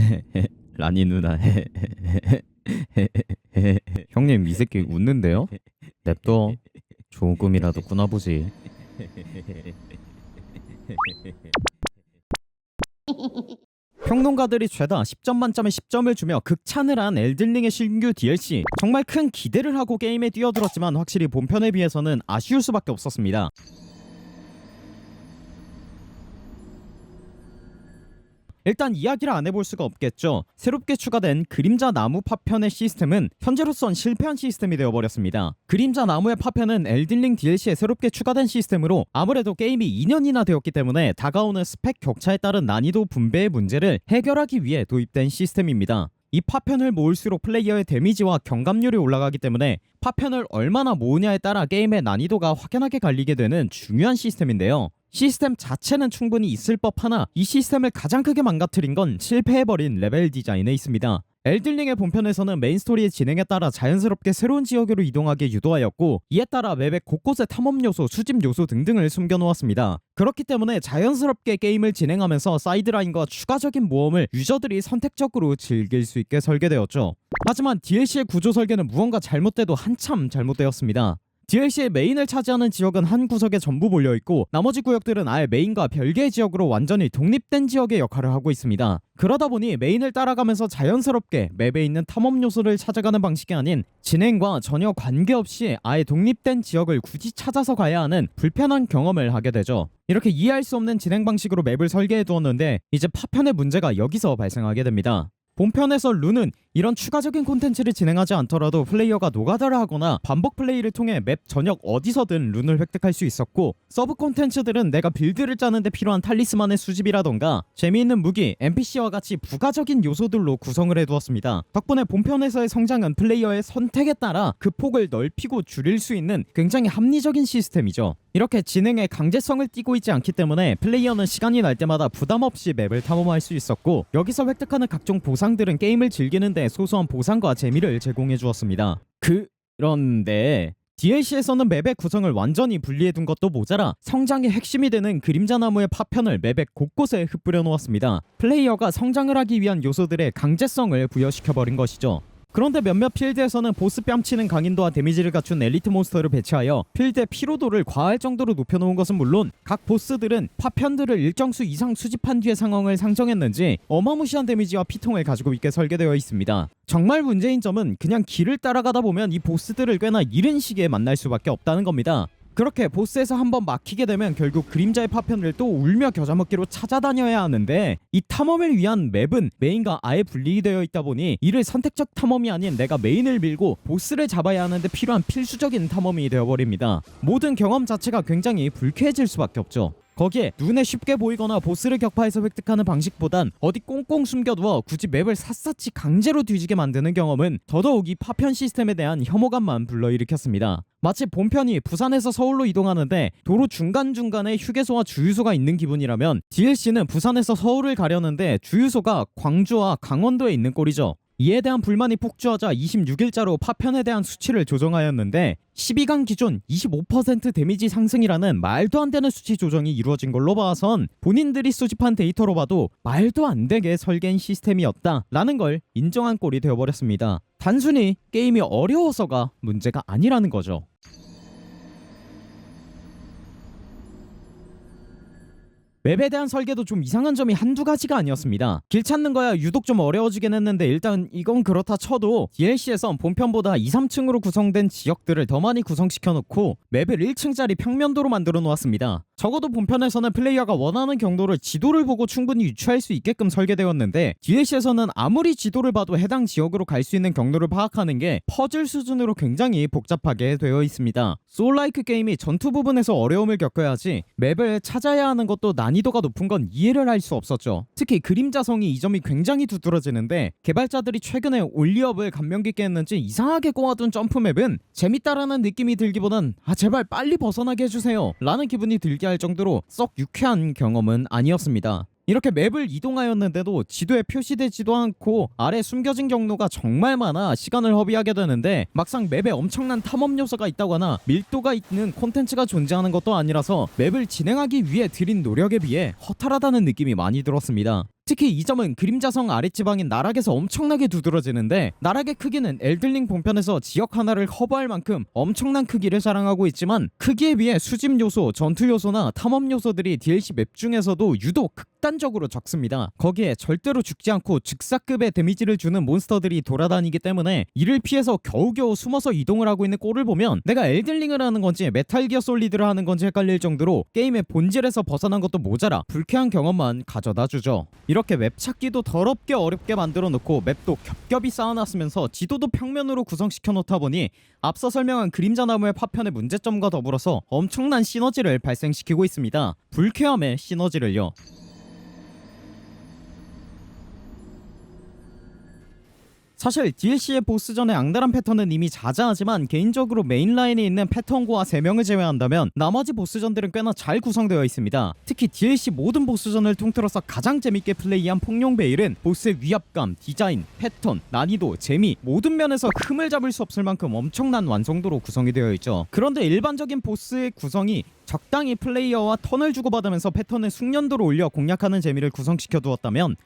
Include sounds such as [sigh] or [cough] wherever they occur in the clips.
[laughs] 라니 누나. [laughs] 형님 이 새끼 웃는데요? 냅둬. 좋은 꿈이라도 꾸나 보지. [laughs] 평론가들이 죄다 10점 만점에 10점을 주며 극찬을 한 엘든링의 신규 DLC 정말 큰 기대를 하고 게임에 뛰어들었지만 확실히 본편에 비해서는 아쉬울 수밖에 없었습니다 일단 이야기를 안 해볼 수가 없겠죠. 새롭게 추가된 그림자 나무 파편의 시스템은 현재로선 실패한 시스템이 되어버렸습니다. 그림자 나무의 파편은 엘든링 DLC에 새롭게 추가된 시스템으로 아무래도 게임이 2년이나 되었기 때문에 다가오는 스펙 격차에 따른 난이도 분배의 문제를 해결하기 위해 도입된 시스템입니다. 이 파편을 모을수록 플레이어의 데미지와 경감률이 올라가기 때문에 파편을 얼마나 모으냐에 따라 게임의 난이도가 확연하게 갈리게 되는 중요한 시스템인데요. 시스템 자체는 충분히 있을 법하나 이 시스템을 가장 크게 망가뜨린 건 실패해버린 레벨 디자인에 있습니다. 엘들링의 본편에서는 메인 스토리의 진행에 따라 자연스럽게 새로운 지역으로 이동하게 유도하였고 이에 따라 맵의 곳곳에 탐험 요소, 수집 요소 등등을 숨겨놓았습니다. 그렇기 때문에 자연스럽게 게임을 진행하면서 사이드라인과 추가적인 모험을 유저들이 선택적으로 즐길 수 있게 설계되었죠. 하지만 DLC의 구조 설계는 무언가 잘못돼도 한참 잘못되었습니다. DLC의 메인을 차지하는 지역은 한 구석에 전부 몰려 있고 나머지 구역들은 아예 메인과 별개의 지역으로 완전히 독립된 지역의 역할을 하고 있습니다. 그러다 보니 메인을 따라가면서 자연스럽게 맵에 있는 탐험 요소를 찾아가는 방식이 아닌 진행과 전혀 관계없이 아예 독립된 지역을 굳이 찾아서 가야 하는 불편한 경험을 하게 되죠. 이렇게 이해할 수 없는 진행 방식으로 맵을 설계해 두었는데 이제 파편의 문제가 여기서 발생하게 됩니다. 본편에서 룬은 이런 추가적인 콘텐츠를 진행하지 않더라도 플레이어가 노가다를 하거나 반복 플레이를 통해 맵 전역 어디서든 룬을 획득할 수 있었고 서브 콘텐츠들은 내가 빌드를 짜는데 필요한 탈리스만의 수집이라던가 재미있는 무기, NPC와 같이 부가적인 요소들로 구성을 해두었습니다. 덕분에 본편에서의 성장은 플레이어의 선택에 따라 그 폭을 넓히고 줄일 수 있는 굉장히 합리적인 시스템이죠. 이렇게 진행에 강제성을 띠고 있지 않기 때문에 플레이어는 시간이 날 때마다 부담 없이 맵을 탐험할 수 있었고 여기서 획득하는 각종 보상들은 게임을 즐기는데 소소한 보상과 재미를 제공해 주었습니다. 그런데 DLC에서는 맵의 구성을 완전히 분리해둔 것도 모자라 성장의 핵심이 되는 그림자 나무의 파편을 맵의 곳곳에 흩뿌려 놓았습니다. 플레이어가 성장을 하기 위한 요소들의 강제성을 부여시켜버린 것이죠. 그런데 몇몇 필드에서는 보스 뺨치는 강인도와 데미지를 갖춘 엘리트 몬스터를 배치하여 필드의 피로도를 과할 정도로 높여놓은 것은 물론 각 보스들은 파편들을 일정 수 이상 수집한 뒤의 상황을 상정했는지 어마무시한 데미지와 피통을 가지고 있게 설계되어 있습니다. 정말 문제인 점은 그냥 길을 따라가다 보면 이 보스들을 꽤나 이른 시기에 만날 수밖에 없다는 겁니다. 그렇게 보스에서 한번 막히게 되면 결국 그림자의 파편을 또 울며 겨자먹기로 찾아다녀야 하는데 이 탐험을 위한 맵은 메인과 아예 분리되어 있다 보니 이를 선택적 탐험이 아닌 내가 메인을 밀고 보스를 잡아야 하는데 필요한 필수적인 탐험이 되어버립니다. 모든 경험 자체가 굉장히 불쾌해질 수밖에 없죠. 거기에 눈에 쉽게 보이거나 보스를 격파해서 획득하는 방식보단 어디 꽁꽁 숨겨두어 굳이 맵을 샅샅이 강제로 뒤지게 만드는 경험은 더더욱 이 파편 시스템에 대한 혐오감만 불러일으켰습니다. 마치 본편이 부산에서 서울로 이동하는데 도로 중간중간에 휴게소와 주유소가 있는 기분이라면 DLC는 부산에서 서울을 가려는데 주유소가 광주와 강원도에 있는 꼴이죠. 이에 대한 불만이 폭주하자 26일자로 파편에 대한 수치를 조정하였는데 12강 기준 25% 데미지 상승이라는 말도 안 되는 수치 조정이 이루어진 걸로 봐선 본인들이 수집한 데이터로 봐도 말도 안 되게 설계한 시스템이었다라는 걸 인정한 꼴이 되어버렸습니다. 단순히 게임이 어려워서가 문제가 아니라는 거죠. 맵에 대한 설계도 좀 이상한 점이 한두 가지가 아니었습니다. 길 찾는 거야 유독 좀 어려워지긴 했는데 일단 이건 그렇다 쳐도 DLC에선 본편보다 2, 3층으로 구성된 지역들을 더 많이 구성시켜 놓고 맵을 1층짜리 평면도로 만들어 놓았습니다. 적어도 본편에서는 플레이어가 원하는 경로를 지도를 보고 충분히 유추할 수 있게끔 설계되었는데 DLC에서는 아무리 지도를 봐도 해당 지역으로 갈 수 있는 경로를 파악하는 게 퍼즐 수준으로 굉장히 복잡하게 되어 있습니다. 소울라이크 게임이 전투 부분에서 어려움을 겪어야지 맵을 찾아야 하는 것도 난 이도가 높은 건 이해를 할 수 없었죠. 특히 그림자성이 이 점이 굉장히 두드러지는데 개발자들이 최근에 올리업을 감명 깊게 했는지 이상하게 꼬아둔 점프맵은 재밌다라는 느낌이 들기보단 아 제발 빨리 벗어나게 해주세요 라는 기분이 들게 할 정도로 썩 유쾌한 경험은 아니었습니다. 이렇게 맵을 이동하였는데도 지도에 표시되지도 않고 아래 숨겨진 경로가 정말 많아 시간을 허비하게 되는데 막상 맵에 엄청난 탐험 요소가 있다거나 밀도가 있는 콘텐츠가 존재하는 것도 아니라서 맵을 진행하기 위해 들인 노력에 비해 허탈하다는 느낌이 많이 들었습니다. 특히 이 점은 그림자성 아랫지방인 나락에서 엄청나게 두드러지는데 나락의 크기는 엘들링 본편에서 지역 하나를 커버할 만큼 엄청난 크기를 자랑하고 있지만 크기에 비해 수집 요소, 전투 요소나 탐험 요소들이 DLC 맵 중에서도 유독 극단적으로 적습니다. 거기에 절대로 죽지 않고 즉사급의 데미지를 주는 몬스터들이 돌아다니기 때문에 이를 피해서 겨우겨우 숨어서 이동을 하고 있는 꼴을 보면 내가 엘들링을 하는 건지 메탈 기어 솔리드를 하는 건지 헷갈릴 정도로 게임의 본질에서 벗어난 것도 모자라 불쾌한 경험만 가져다 주죠. 이렇게 맵 찾기도 더럽게 어렵게 만들어 놓고 맵도 겹겹이 쌓아놨으면서 지도도 평면으로 구성시켜 놓다 보니 앞서 설명한 그림자 나무의 파편의 문제점과 더불어서 엄청난 시너지를 발생시키고 있습니다. 불쾌함의 시너지를요. 사실 DLC의 보스전의 악랄한 패턴은 이미 자자하지만 개인적으로 메인 라인에 있는 패턴고와 3명을 제외한다면 나머지 보스전들은 꽤나 잘 구성되어 있습니다. 특히 DLC 모든 보스전을 통틀어서 가장 재밌게 플레이한 폭룡 베일은 보스의 위압감, 디자인, 패턴, 난이도, 재미 모든 면에서 흠을 잡을 수 없을 만큼 엄청난 완성도로 구성이 되어 있죠. 그런데 일반적인 보스의 구성이 적당히 플레이어와 턴을 주고받으면서 패턴의 숙련도를 올려 공략하는 재미를 구성시켜 두었다면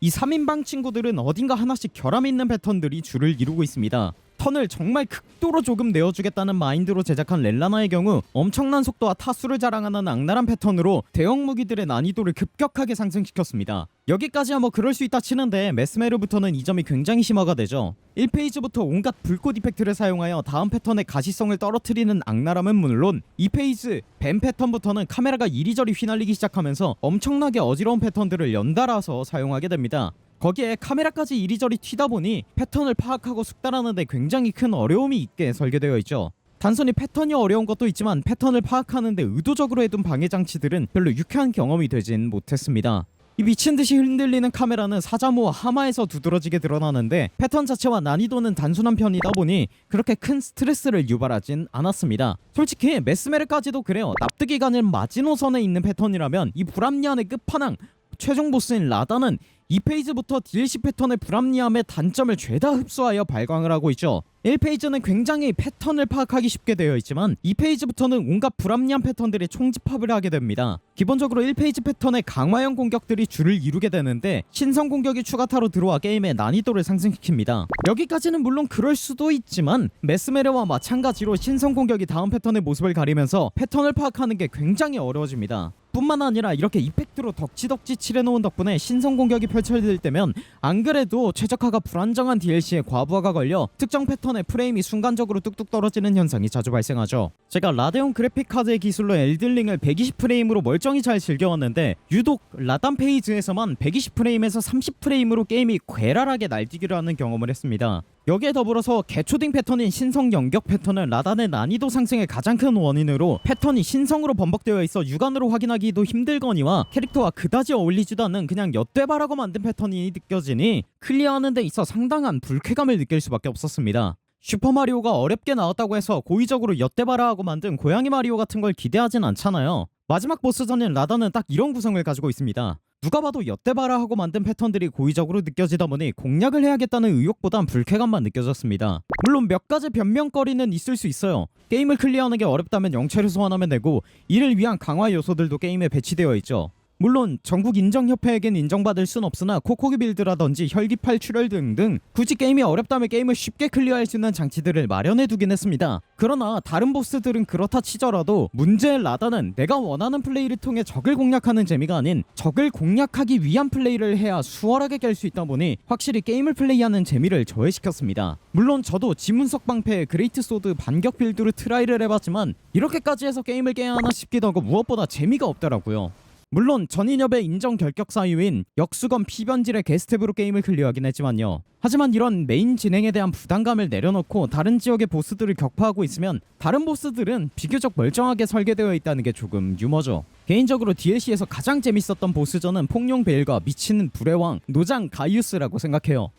이 3인방 친구들은 어딘가 하나씩 결함 있는 패턴들이 줄을 이루고 있습니다. 턴을 정말 극도로 조금 내어주겠다는 마인드로 제작한 렐라나의 경우 엄청난 속도와 타수를 자랑하는 악랄한 패턴으로 대형 무기들의 난이도를 급격하게 상승시켰습니다. 여기까지야 뭐 그럴 수 있다 치는데 메스메르부터는 이 점이 굉장히 심화가 되죠. 1페이지부터 온갖 불꽃 이펙트를 사용하여 다음 패턴의 가시성을 떨어뜨리는 악랄함은 물론 2페이지 뱀 패턴부터는 카메라가 이리저리 휘날리기 시작하면서 엄청나게 어지러운 패턴들을 연달아서 사용하게 됩니다. 거기에 카메라까지 이리저리 튀다 보니 패턴을 파악하고 숙달하는데 굉장히 큰 어려움이 있게 설계되어 있죠. 단순히 패턴이 어려운 것도 있지만 패턴을 파악하는데 의도적으로 해둔 방해 장치들은 별로 유쾌한 경험이 되진 못했습니다. 이 미친 듯이 흔들리는 카메라는 사자모와 하마에서 두드러지게 드러나는데 패턴 자체와 난이도는 단순한 편이다 보니 그렇게 큰 스트레스를 유발하진 않았습니다. 솔직히 메스메르까지도 그래요. 납득이 가는 마지노선에 있는 패턴이라면 이 불합리한의 끝판왕 최종 보스인 라다는 2페이지부터 DLC 패턴의 불합리함의 단점을 죄다 흡수하여 발광을 하고 있죠. 1페이지는 굉장히 패턴을 파악하기 쉽게 되어 있지만 2페이지부터는 온갖 불합리한 패턴들이 총집합을 하게 됩니다. 기본적으로 1페이지 패턴의 강화형 공격들이 줄을 이루게 되는데 신성 공격이 추가타로 들어와 게임의 난이도를 상승시킵니다. 여기까지는 물론 그럴 수도 있지만 메스메르와 마찬가지로 신성 공격이 다음 패턴의 모습을 가리면서 패턴을 파악하는 게 굉장히 어려워집니다. 뿐만 아니라 이렇게 이펙트로 덕지덕지 칠해놓은 덕분에 신성 공격이 펼쳐질 때면 안 그래도 최적화가 불안정한 DLC에 과부하가 걸려 특정 패턴의 프레임이 순간적으로 뚝뚝 떨어지는 현상이 자주 발생하죠. 제가 라데온 그래픽 카드의 기술로 엘들링을 120프레임으로 멀쩡히 잘 즐겨왔는데 유독 라단 페이지에서만 120프레임에서 30프레임으로 게임이 괴랄하게 날뛰기를 하는 경험을 했습니다. 여기에 더불어서 개초딩 패턴인 신성 연격 패턴은 라단의 난이도 상승의 가장 큰 원인으로 패턴이 신성으로 번복되어 있어 육안으로 확인하기도 힘들거니와 캐릭터와 그다지 어울리지도 않는 그냥 엿대바라고 만든 패턴이 느껴지니 클리어하는 데 있어 상당한 불쾌감을 느낄 수밖에 없었습니다. 슈퍼마리오가 어렵게 나왔다고 해서 고의적으로 엿대바라 하고 만든 고양이 마리오 같은 걸 기대하진 않잖아요. 마지막 보스전인 라단은 딱 이런 구성을 가지고 있습니다. 누가 봐도 엿대바라 하고 만든 패턴들이 고의적으로 느껴지다 보니 공략을 해야겠다는 의욕보단 불쾌감만 느껴졌습니다. 물론 몇 가지 변명거리는 있을 수 있어요. 게임을 클리어하는 게 어렵다면 영체를 소환하면 되고 이를 위한 강화 요소들도 게임에 배치되어 있죠. 물론 전국 인정협회에겐 인정받을 순 없으나 코코기 빌드라든지 혈기팔 출혈 등등 굳이 게임이 어렵다면 게임을 쉽게 클리어할 수 있는 장치들을 마련해 두긴 했습니다. 그러나 다른 보스들은 그렇다 치더라도 문제의 라다는 내가 원하는 플레이를 통해 적을 공략하는 재미가 아닌 적을 공략하기 위한 플레이를 해야 수월하게 깰 수 있다 보니 확실히 게임을 플레이하는 재미를 저해시켰습니다. 물론 저도 지문석 방패 그레이트 소드 반격 빌드로 트라이를 해봤지만 이렇게까지 해서 게임을 깨야 하나 싶기도 하고 무엇보다 재미가 없더라고요. 물론 전인협의 인정 결격 사유인 역수건 피변질의 게스트브로 게임을 클리어하긴 했지만요. 하지만 이런 메인 진행에 대한 부담감을 내려놓고 다른 지역의 보스들을 격파하고 있으면 다른 보스들은 비교적 멀쩡하게 설계되어 있다는 게 조금 유머죠. 개인적으로 DLC에서 가장 재밌었던 보스전은 폭룡 베일과 미치는 불의 왕 노장 가이우스라고 생각해요.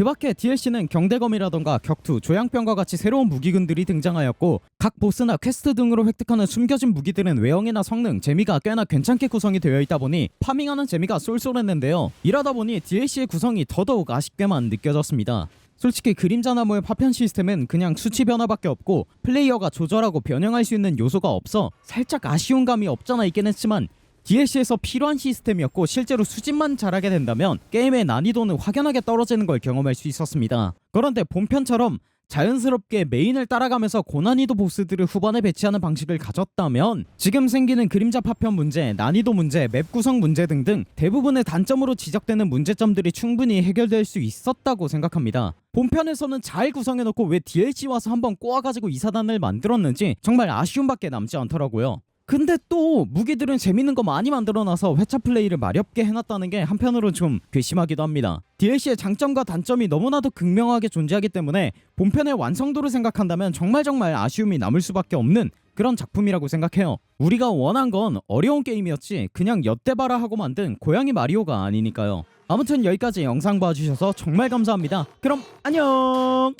그 밖에 DLC는 경대검이라던가 격투, 조양병과 같이 새로운 무기군들이 등장하였고 각 보스나 퀘스트 등으로 획득하는 숨겨진 무기들은 외형이나 성능, 재미가 꽤나 괜찮게 구성이 되어 있다 보니 파밍하는 재미가 쏠쏠했는데요. 이러다 보니 DLC의 구성이 더더욱 아쉽게만 느껴졌습니다. 솔직히 그림자 나무의 파편 시스템은 그냥 수치 변화밖에 없고 플레이어가 조절하고 변형할 수 있는 요소가 없어 살짝 아쉬운 감이 없잖아 있긴 했지만 DLC에서 필요한 시스템이었고 실제로 수집만 잘하게 된다면 게임의 난이도는 확연하게 떨어지는 걸 경험할 수 있었습니다. 그런데 본편처럼 자연스럽게 메인을 따라가면서 고난이도 보스들을 후반에 배치하는 방식을 가졌다면 지금 생기는 그림자 파편 문제, 난이도 문제, 맵 구성 문제 등등 대부분의 단점으로 지적되는 문제점들이 충분히 해결될 수 있었다고 생각합니다. 본편에서는 잘 구성해놓고 왜 DLC 와서 한번 꼬아가지고 이 사단을 만들었는지 정말 아쉬움밖에 남지 않더라고요. 근데 또 무기들은 재밌는 거 많이 만들어놔서 회차 플레이를 마렵게 해놨다는 게 한편으로 좀 괘씸하기도 합니다. DLC의 장점과 단점이 너무나도 극명하게 존재하기 때문에 본편의 완성도를 생각한다면 정말 정말 아쉬움이 남을 수밖에 없는 그런 작품이라고 생각해요. 우리가 원한 건 어려운 게임이었지 그냥 엿대바라 하고 만든 고양이 마리오가 아니니까요. 아무튼 여기까지 영상 봐주셔서 정말 감사합니다. 그럼 안녕!